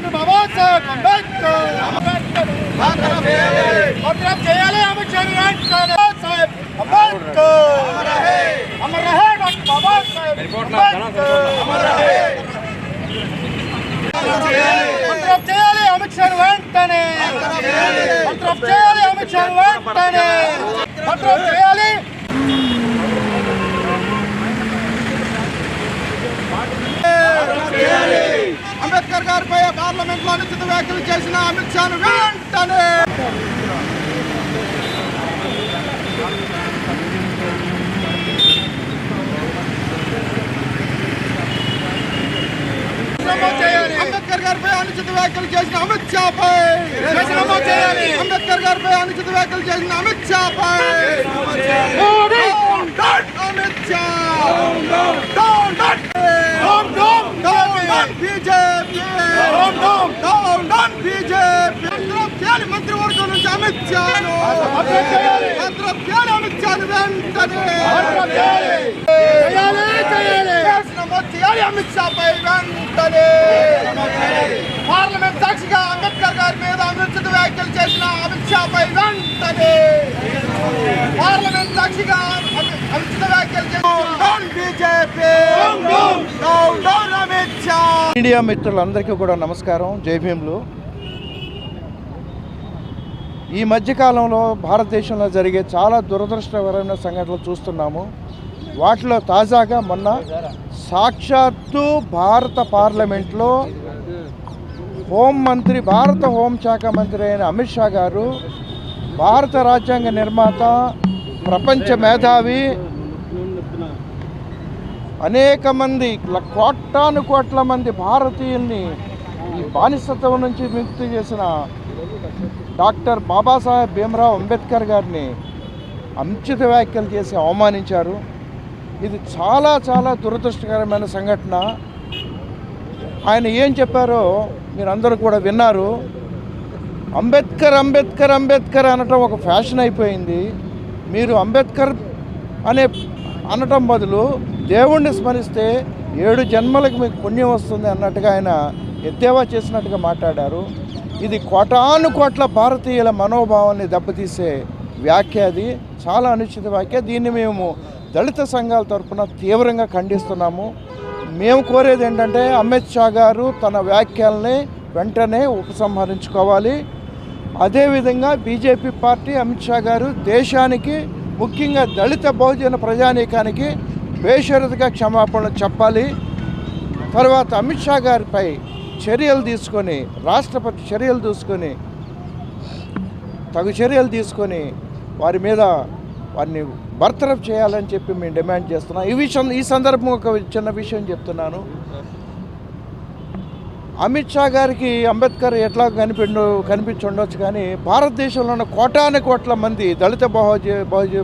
Doctor Babasaheb Ambedkar. భద్రం చేయాలి అమిత్ షా వెంటనే సాహెబ్ అంబేద్కర్. అమర్ రహే డాక్టర్ బాబాసాహెబ్ అంబేద్కర్. భద్రం చేయాలి అమిత్ షా వెంటనే భద్రం చేయాలి అమిత్ షా వెంటనే భద్రం చేయాలి అంబేద్కర్ గారిపై పార్లమెంట్లో అనుచిత వ్యాఖ్యలు చేసిన అమిత్ షాను వెంటనే అంబేద్కర్ గారిపై అనుచిత వ్యాఖ్యలు చేసిన అమిత్ షాపై. అంబేద్కర్ గారిపై అనుచిత వ్యాఖ్యలు చేసిన అమిత్ షాపై. అమిత్ షా బీజేపీ చేయాలి మంత్రివర్గం నుంచి అమిత్ షాను భద్రం చేయాలి అమిత్ షాను వెంటనే. అమిత్ షా పై వెంటనే. పార్లమెంట్ సాక్షిగా అంబేద్కర్ గారి మీద అనుచిత వ్యాఖ్యలు చేసిన అమిత్ షా పై వెంటనే. పార్లమెంట్ సాక్షిగా అమి- అనుచిత వ్యాఖ్యలు చేసిన బీజేపీ అమిత్ షా మీడియా మిత్రులందరికీ కూడా నమస్కారం. జై ఈ మధ్యకాలంలో భారతదేశంలో జరిగే చాలా దురదృష్టకరమైన సంఘటనలు చూస్తున్నాము. వాటిలో తాజాగా మొన్న సాక్షాత్తు భారత పార్లమెంట్లో హోంమంత్రి భారత హోంశాఖ మంత్రి అయిన అమిత్ షా గారు భారత రాజ్యాంగ నిర్మాత ప్రపంచ మేధావి అనేక మంది కోటాను కోట్ల మంది భారతీయుల్ని ఈ బానిసత్వం నుంచి విముక్తి చేసిన డాక్టర్ బాబాసాహెబ్ భీమరావు అంబేద్కర్ గారిని అంచిత వ్యాఖ్యలు చేసి అవమానించారు. ఇది చాలా చాలా దురదృష్టకరమైన సంఘటన. ఆయన ఏం చెప్పారో మీరందరూ కూడా విన్నారు. అంబేద్కర్ అంబేద్కర్ అంబేద్కర్ అనటం ఒక ఫ్యాషన్ అయిపోయింది. మీరు అంబేద్కర్ అనే అనటం బదులు దేవుణ్ణి స్మరిస్తే ఏడు జన్మలకు మీకు పుణ్యం వస్తుంది అన్నట్టుగా ఆయన ఎద్దేవా చేసినట్టుగా మాట్లాడారు. ఇది కోటాను కోట్ల భారతీయుల మనోభావాన్ని దెబ్బతీసే వ్యాఖ్య అది. చాలా అనుచిత వ్యాఖ్య. దీన్ని మేము దళిత సంఘాల తరపున తీవ్రంగా ఖండిస్తున్నాము. మేము కోరేది ఏంటంటే అమిత్ షా గారు తన వ్యాఖ్యల్ని వెంటనే ఉపసంహరించుకోవాలి. అదేవిధంగా బీజేపీ పార్టీ అమిత్ షా గారు దేశానికి ముఖ్యంగా దళిత బహుజన ప్రజానీకానికి బేషరతుగా క్షమాపణలు చెప్పాలి. తర్వాత అమిత్ షా గారిపై చర్యలు తీసుకొని రాష్ట్రపతి చర్యలు తీసుకొని తగు చర్యలు తీసుకొని వారి మీద వారిని బర్తరఫ్ చేయాలని చెప్పి మేము డిమాండ్ చేస్తున్నాం. ఈ విషయం ఈ సందర్భం ఒక చిన్న విషయం చెప్తున్నాను. అమిత్ షా గారికి అంబేద్కర్ ఎట్లా కనిపిండు కనిపించుండొచ్చు కానీ భారతదేశంలో ఉన్న కోటాను కోట్ల మంది దళిత బహుజ బహుజ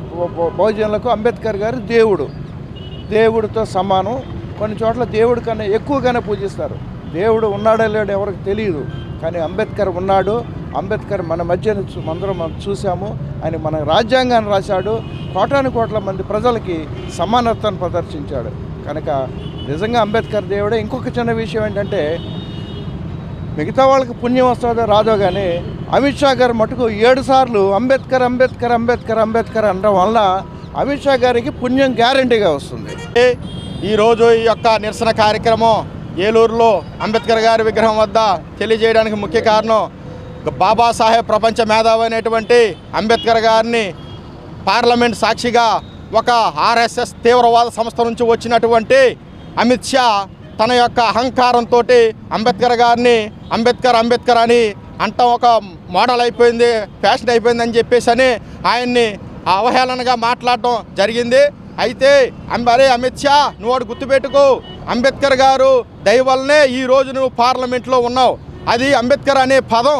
బహుజనులకు అంబేద్కర్ గారు దేవుడు. దేవుడితో సమానం. కొన్ని చోట్ల దేవుడి కన్నా ఎక్కువగానే పూజిస్తారు. దేవుడు ఉన్నాడో లేడో ఎవరికి తెలియదు కానీ అంబేద్కర్ ఉన్నాడు. అంబేద్కర్ మన మధ్య అందరం మనం చూసాము ఆయన మన రాజ్యాంగాన్ని రాశాడు. కోటాను కోట్ల మంది ప్రజలకి సమానత్వాన్ని ప్రదర్శించాడు. కనుక నిజంగా అంబేద్కర్ దేవుడే. ఇంకొక చిన్న విషయం ఏంటంటే మిగతా వాళ్ళకి పుణ్యం వస్తుందో రాదో కానీ అమిత్ షా గారు మటుకు ఏడు సార్లు అంబేద్కర్ అంబేద్కర్ అంబేద్కర్ అంబేద్కర్ అనడం వల్ల అమిత్ షా గారికి పుణ్యం గ్యారంటీగా వస్తుంది. ఈరోజు ఈ యొక్క నిరసన కార్యక్రమం ఏలూరులో అంబేద్కర్ గారి విగ్రహం వద్ద తెలియజేయడానికి ముఖ్య కారణం బాబాసాహెబ్ ప్రపంచ మేధావి అనేటువంటి అంబేద్కర్ గారిని పార్లమెంట్ సాక్షిగా ఒక ఆర్ఎస్ఎస్ తీవ్రవాద సంస్థ నుంచి వచ్చినటువంటి అమిత్ షా తన యొక్క అహంకారంతో అంబేద్కర్ గారిని అంబేద్కర్ అంబేద్కర్ అని అంటాం ఒక మోడల్ అయిపోయింది ఫ్యాషన్ అయిపోయింది అని చెప్పేసి అని ఆయన్ని అవహేళనగా మాట్లాడటం జరిగింది. అయితే అరే అమిత్ షా నువ్వు గుర్తుపెట్టుకు గుర్తుపెట్టుకో అంబేద్కర్ గారు దయవల్లనే ఈ రోజు నువ్వు పార్లమెంట్లో ఉన్నావు. అది అంబేద్కర్ అనే పదం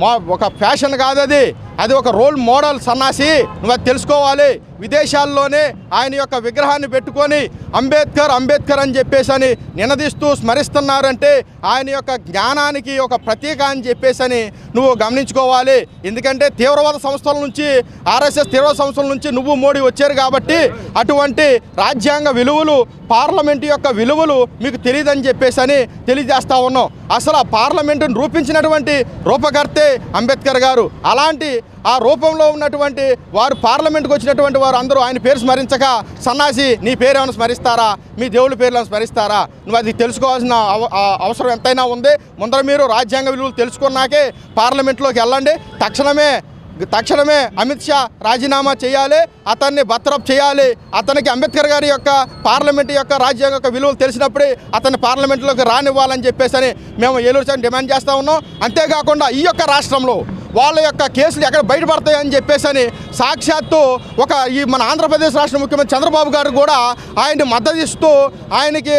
మా ఒక ఫ్యాషన్ కాదది. అది ఒక రోల్ మోడల్ సన్నాసి. నువ్వు అది తెలుసుకోవాలి. విదేశాల్లోనే ఆయన యొక్క విగ్రహాన్ని పెట్టుకొని అంబేద్కర్ అంబేద్కర్ అని చెప్పేసి అని నినదీస్తూ స్మరిస్తున్నారంటే ఆయన యొక్క జ్ఞానానికి ఒక ప్రతీక అని చెప్పేసి అని నువ్వు గమనించుకోవాలి. ఎందుకంటే తీవ్రవాద సంస్థల నుంచి ఆర్ఎస్ఎస్ తీవ్రవాద సంస్థల నుంచి నువ్వు మోడీ వచ్చారు కాబట్టి అటువంటి రాజ్యాంగ విలువలు పార్లమెంటు యొక్క విలువలు మీకు తెలియదని చెప్పేసి అని తెలియజేస్తా ఉన్నాం. అసలు ఆ పార్లమెంటును రూపించినటువంటి రూపకర్తే అంబేద్కర్ గారు. అలాంటి ఆ రూపంలో ఉన్నటువంటి వారు పార్లమెంట్కి వచ్చినటువంటి వారు అందరూ ఆయన పేరు స్మరించక సన్నాసి నీ పేరు ఏమైనా స్మరిస్తారా? మీ దేవుడి పేర్లను స్మరిస్తారా? నువ్వు అది తెలుసుకోవాల్సిన అవ- అవసరం ఎంతైనా ఉంది. ముందర మీరు రాజ్యాంగ విలువలు తెలుసుకున్నాకే పార్లమెంట్లోకి వెళ్ళండి. తక్షణమే తక్షణమే అమిత్ షా రాజీనామా చేయాలి. అతన్ని బత్రప్ చేయాలి. అతనికి అంబేద్కర్ గారి యొక్క పార్లమెంట్ యొక్క రాజ్యాంగ యొక్క విలువలు తెలిసినప్పుడే అతన్ని పార్లమెంట్లోకి రానివ్వాలని చెప్పేసి అని మేము ఏలూరు సార్ డిమాండ్ చేస్తూ ఉన్నాం. అంతేకాకుండా ఈ యొక్క రాష్ట్రంలో వాళ్ళ యొక్క కేసులు ఎక్కడ బయటపడతాయని చెప్పేసి అని సాక్షాత్తు ఒక ఈ మన ఆంధ్రప్రదేశ్ రాష్ట్ర ముఖ్యమంత్రి చంద్రబాబు గారు కూడా ఆయన్ని మద్దతిస్తూ ఆయనకి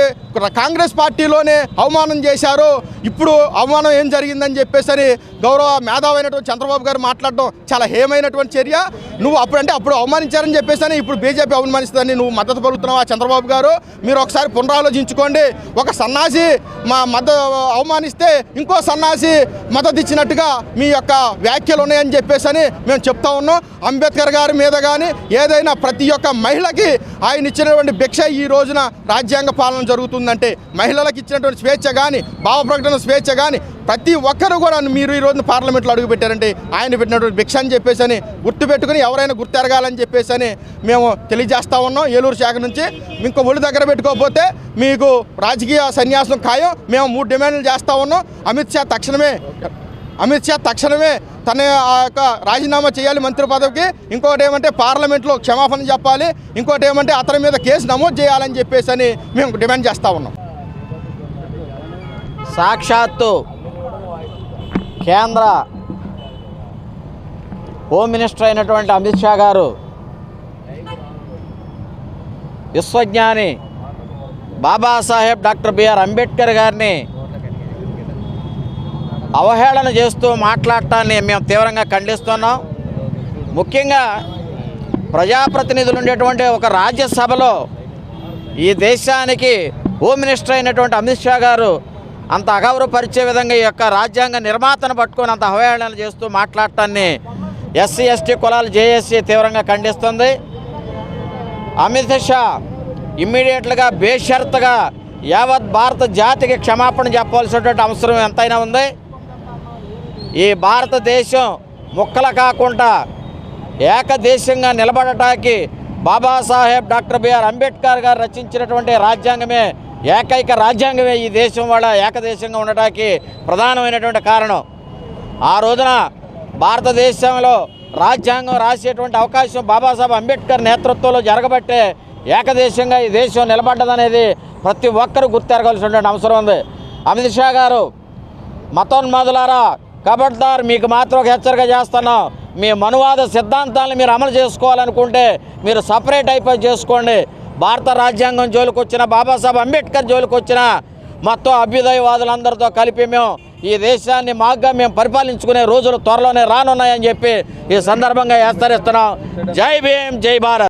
కాంగ్రెస్ పార్టీలోనే అవమానం చేశారు. ఇప్పుడు అవమానం ఏం జరిగిందని చెప్పేసి అని గౌరవ మేధావైనటువంటి చంద్రబాబు గారు మాట్లాడడం చాలా హేమైనటువంటి చర్య. నువ్వు అప్పుడంటే అప్పుడు అవమానించారని చెప్పేసి అని ఇప్పుడు బీజేపీ అవమానిస్తుందని నువ్వు మద్దతు పలుకుతున్నావా చంద్రబాబు గారు? మీరు ఒకసారి పునరాలోచించుకోండి. ఒక సన్నాసి మా మద్దతు అవమానిస్తే ఇంకో సన్నాసి మద్దతు ఇచ్చినట్టుగా మీ యొక్క వ్యాఖ్యలు ఉన్నాయని చెప్పేసి అని మేము చెప్తా ఉన్నాం. అంబేద్కర్ గారి మీద కానీ ఏదైనా ప్రతి ఒక్క మహిళకి ఆయన ఇచ్చినటువంటి భిక్ష ఈ రోజున రాజ్యాంగ పాలన జరుగుతుందంటే మహిళలకు ఇచ్చినటువంటి స్వేచ్ఛ కానీ భావ ప్రకటన స్వేచ్ఛ కానీ ప్రతి ఒక్కరు కూడా మీరు ఈ రోజున పార్లమెంట్లో అడుగుపెట్టారంటే ఆయన పెట్టినటువంటి భిక్ష అని చెప్పేసి అని గుర్తుపెట్టుకుని ఎవరైనా గుర్తెరగాలని చెప్పేసి అని మేము తెలియజేస్తా ఉన్నాం. ఏలూరు శాఖ నుంచి ఇంకో ఒళ్ళు దగ్గర పెట్టుకోకపోతే మీకు రాజకీయ సన్యాసం ఖాయం. మేము మూడు డిమాండ్లు చేస్తా ఉన్నాం. అమిత్ షా తక్షణమే అమిత్ షా తక్షణమే తన ఆ యొక్క రాజీనామా చేయాలి మంత్రి పదవికి. ఇంకోటి ఏమంటే పార్లమెంట్లో క్షమాపణ చెప్పాలి. ఇంకోటి ఏమంటే అతని మీద కేసు నమోదు చేయాలని చెప్పేసి అని మేము డిమాండ్ చేస్తూ ఉన్నాం. సాక్షాత్తు కేంద్ర హోమ్ మినిస్టర్ అయినటువంటి అమిత్ షా గారు విశ్వజ్ఞాని Babasaheb doctor B R Ambedkar గారిని అవహేళన చేస్తూ మాట్లాడటాన్ని మేము తీవ్రంగా ఖండిస్తున్నాం. ముఖ్యంగా ప్రజాప్రతినిధులు ఉండేటువంటి ఒక రాజ్యసభలో ఈ దేశానికి హోమ్ మినిస్టర్ అయినటువంటి అమిత్ షా గారు అంత అగౌరవపరిచే విధంగా ఈ యొక్క రాజ్యాంగ నిర్మాతను పట్టుకొని అంత అవహేళన చేస్తూ మాట్లాడటాన్ని ఎస్సీ ఎస్టీ కులాలు జేఎస్సీ తీవ్రంగా ఖండిస్తుంది. అమిత్ షా ఇమ్మీడియట్లుగా బేషరత్గా యావత్ భారత జాతికి క్షమాపణ చెప్పవలసినటువంటి అవసరం ఎంతైనా ఉంది. ఈ భారతదేశం ముక్కలు కాకుండా ఏకదేశంగా నిలబడటానికి బాబాసాహెబ్ డాక్టర్ బిఆర్ అంబేద్కర్ గారు రచించినటువంటి రాజ్యాంగమే ఏకైక రాజ్యాంగమే ఈ దేశం వాళ్ళ ఏకదేశంగా ఉండటానికి ప్రధానమైనటువంటి కారణం. ఆ రోజున భారతదేశంలో రాజ్యాంగం రాసేటువంటి అవకాశం బాబాసాహెబ్ అంబేద్కర్ నేతృత్వంలో జరగబట్టే ఏకదేశంగా ఈ దేశం నిలబడ్డదనేది ప్రతి ఒక్కరూ గుర్తెరగాల్సినటువంటి అవసరం ఉంది. అమిత్ షా గారు మతోన్మాదులారా కబడ్దార్ మీకు మాత్రం ఒక హెచ్చరిక చేస్తున్నాం. మీ మనువాద సిద్ధాంతాలను మీరు అమలు చేసుకోవాలనుకుంటే మీరు సపరేట్ అయిపోయి చేసుకోండి. భారత రాజ్యాంగం జోలికి వచ్చిన బాబాసాహెబ్ అంబేద్కర్ జోలికి వచ్చిన మొత్తం అభ్యుదయవాదులందరితో కలిపి మేము ఈ దేశాన్ని మాగ్గా మేము పరిపాలించుకునే రోజులు త్వరలోనే రానున్నాయని చెప్పి ఈ సందర్భంగా హెచ్చరిస్తున్నాం. జై భీమ్ జై భారత్.